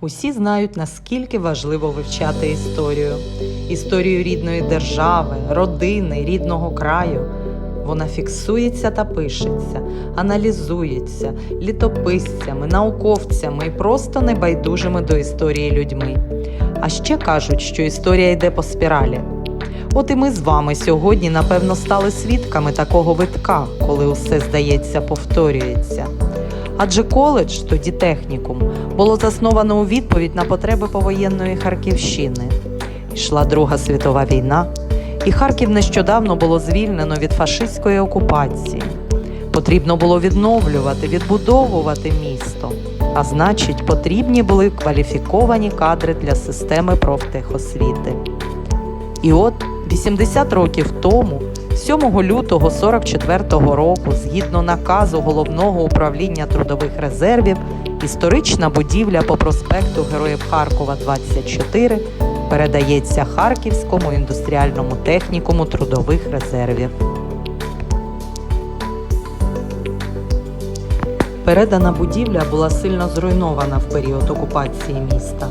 Усі знають, наскільки важливо вивчати історію, історію рідної держави, родини, рідного краю. Вона фіксується та пишеться, аналізується літописцями, науковцями і просто небайдужими до історії людьми. А ще кажуть, що історія йде по спіралі. От і ми з вами сьогодні, напевно, стали свідками такого витка, коли усе, здається, повторюється. Адже коледж, тоді технікум, було засновано у відповідь на потреби повоєнної Харківщини. Йшла Друга світова війна, і Харків нещодавно було звільнено від фашистської окупації. Потрібно було відновлювати, відбудовувати місто. А значить, потрібні були кваліфіковані кадри для системи профтехосвіти. І от 80 років тому, 7 лютого 44-го року, згідно наказу головного управління трудових резервів, історична будівля по проспекту Героїв Харкова 24 передається Харківському індустріальному технікуму трудових резервів. Передана будівля була сильно зруйнована в період окупації міста.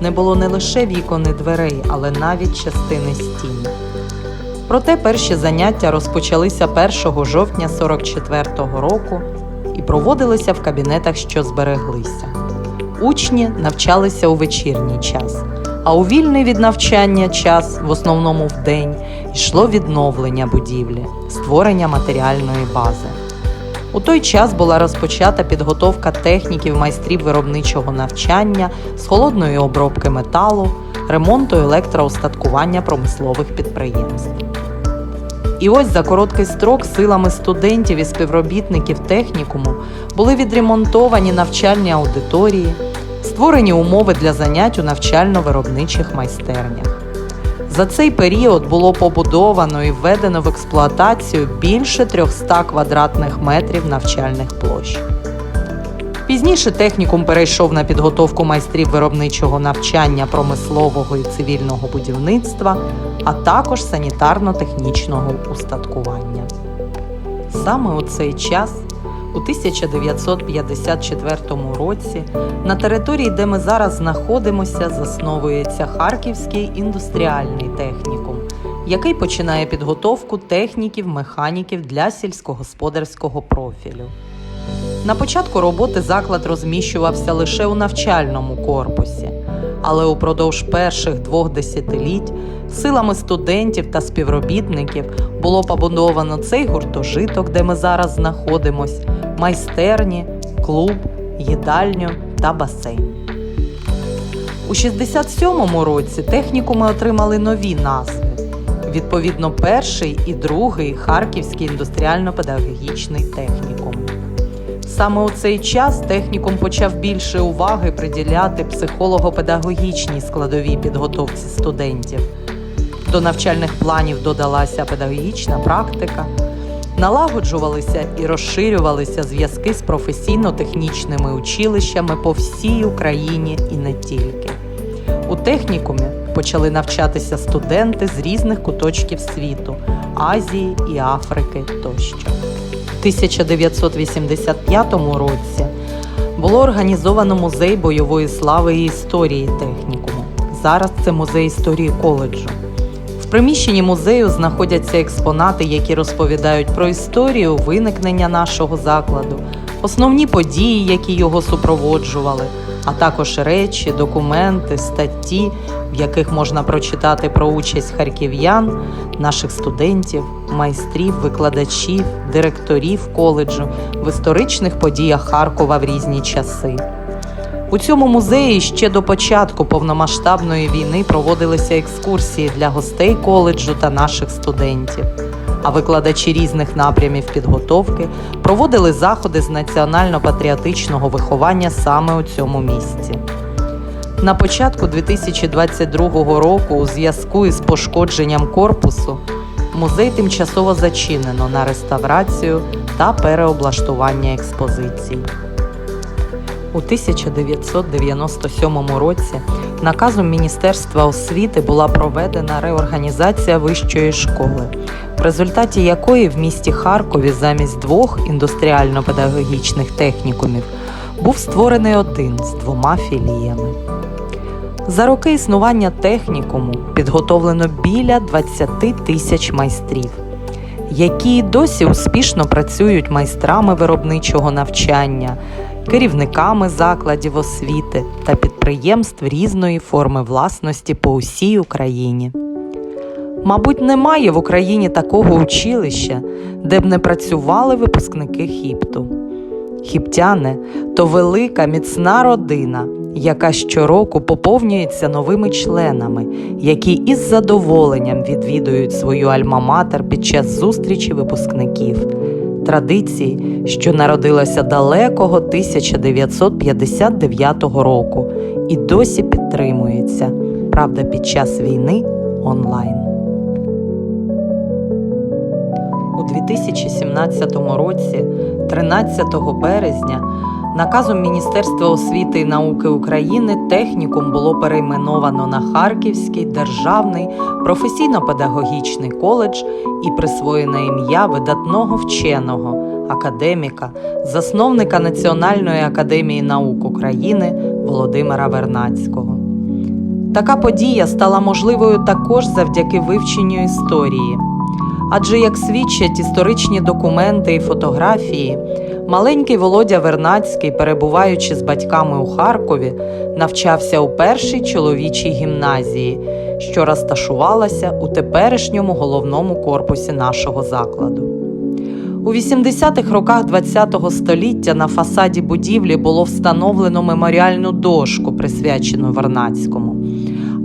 Не було не лише вікон і дверей, але навіть частини стін. Проте перші заняття розпочалися 1 жовтня 44-го року і проводилися в кабінетах, що збереглися. Учні навчалися у вечірній час, а у вільний від навчання час, в основному в день, йшло відновлення будівлі, створення матеріальної бази. У той час була розпочата підготовка техніків майстрів виробничого навчання з холодної обробки металу, ремонту електроустаткування промислових підприємств. І ось за короткий строк силами студентів і співробітників технікуму були відремонтовані навчальні аудиторії, створені умови для занять у навчально-виробничих майстернях. За цей період було побудовано і введено в експлуатацію більше 300 квадратних метрів навчальних площ. Пізніше технікум перейшов на підготовку майстрів виробничого навчання промислового і цивільного будівництва, а також санітарно-технічного устаткування. Саме у цей час, у 1954 році, на території, де ми зараз знаходимося, засновується Харківський індустріальний технікум, який починає підготовку техніків, механіків для сільськогосподарського профілю. На початку роботи заклад розміщувався лише у навчальному корпусі, але упродовж перших двох десятиліть силами студентів та співробітників було побудовано цей гуртожиток, де ми зараз знаходимось, майстерні, клуб, їдальню та басейн. У 67-му році технікуми отримали нові назви. Відповідно, перший і другий Харківський індустріально-педагогічний технікум. Саме у цей час технікум почав більше уваги приділяти психолого-педагогічній складовій підготовці студентів. До навчальних планів додалася педагогічна практика, налагоджувалися і розширювалися зв'язки з професійно-технічними училищами по всій Україні і не тільки. У технікумі почали навчатися студенти з різних куточків світу Азії і Африки тощо. У 1985 році було організовано музей бойової слави і історії технікуму. Зараз це музей історії коледжу. В приміщенні музею знаходяться експонати, які розповідають про історію виникнення нашого закладу, основні події, які його супроводжували, а також речі, документи, статті, в яких можна прочитати про участь харків'ян, наших студентів, майстрів, викладачів, директорів коледжу в історичних подіях Харкова в різні часи. У цьому музеї ще до початку повномасштабної війни проводилися екскурсії для гостей коледжу та наших студентів. А викладачі різних напрямів підготовки проводили заходи з національно-патріотичного виховання саме у цьому місці. На початку 2022 року, у зв'язку із пошкодженням корпусу, музей тимчасово зачинено на реставрацію та переоблаштування експозицій. У 1997 році наказом Міністерства освіти була проведена реорганізація вищої школи, в результаті якої в місті Харкові замість двох індустріально-педагогічних технікумів був створений один з двома філіями. За роки існування технікуму підготовлено біля 20 тисяч майстрів, які досі успішно працюють майстрами виробничого навчання, керівниками закладів освіти та підприємств різної форми власності по усій Україні. Мабуть, немає в Україні такого училища, де б не працювали випускники хіпту. Хіптяни то велика міцна родина, яка щороку поповнюється новими членами, які із задоволенням відвідують свою альма-матер під час зустрічі випускників. Традиції, що народилася далекого 1959 року і досі підтримується, правда, під час війни онлайн. У 2017 році, 13 березня, наказом Міністерства освіти і науки України технікум було перейменовано на Харківський державний професійно-педагогічний коледж і присвоєно ім'я видатного вченого, академіка, засновника Національної академії наук України Володимира Вернацького. Така подія стала можливою також завдяки вивченню історії. Адже, як свідчать історичні документи і фотографії, маленький Володя Вернацький, перебуваючи з батьками у Харкові, навчався у першій чоловічій гімназії, що розташувалася у теперішньому головному корпусі нашого закладу. У 80-х роках ХХ століття на фасаді будівлі було встановлено меморіальну дошку, присвячену Вернацькому.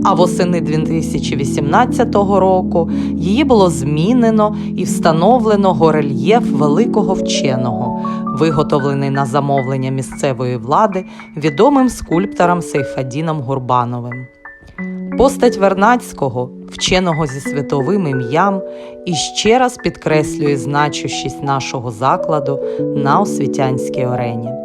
А восени 2018 року її було змінено і встановлено горельєф великого вченого, виготовлений на замовлення місцевої влади відомим скульптором Сейфадіном Гурбановим. Постать Вернацького, вченого зі світовим ім'ям, іще раз підкреслює значущість нашого закладу на освітянській арені.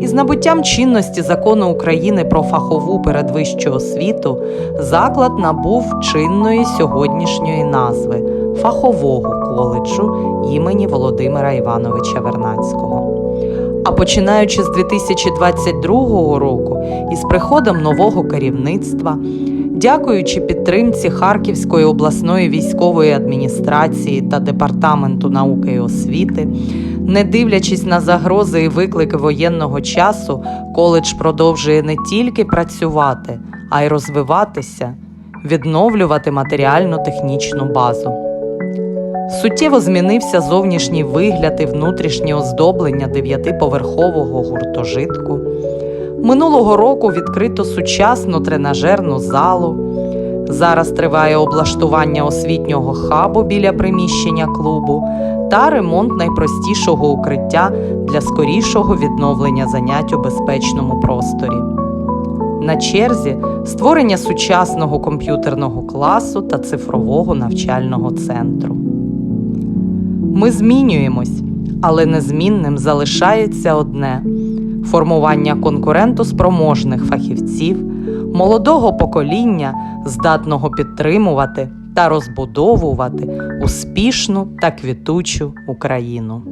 Із набуттям чинності закону України про фахову передвищу освіту заклад набув чинної сьогоднішньої назви фахового коледжу імені Володимира Івановича Вернацького. А починаючи з 2022 року, із приходом нового керівництва, дякуючи підтримці Харківської обласної військової адміністрації та департаменту науки і освіти, не дивлячись на загрози і виклики воєнного часу, коледж продовжує не тільки працювати, а й розвиватися, відновлювати матеріально-технічну базу. Суттєво змінився зовнішній вигляд і внутрішнє оздоблення дев'ятиповерхового гуртожитку. Минулого року відкрито сучасну тренажерну залу. Зараз триває облаштування освітнього хабу біля приміщення клубу та ремонт найпростішого укриття для скорішого відновлення занять у безпечному просторі. На черзі створення сучасного комп'ютерного класу та цифрового навчального центру. Ми змінюємось, але незмінним залишається одне формування конкурентоспроможних фахівців, молодого покоління, здатного підтримувати та розбудовувати успішну та квітучу Україну.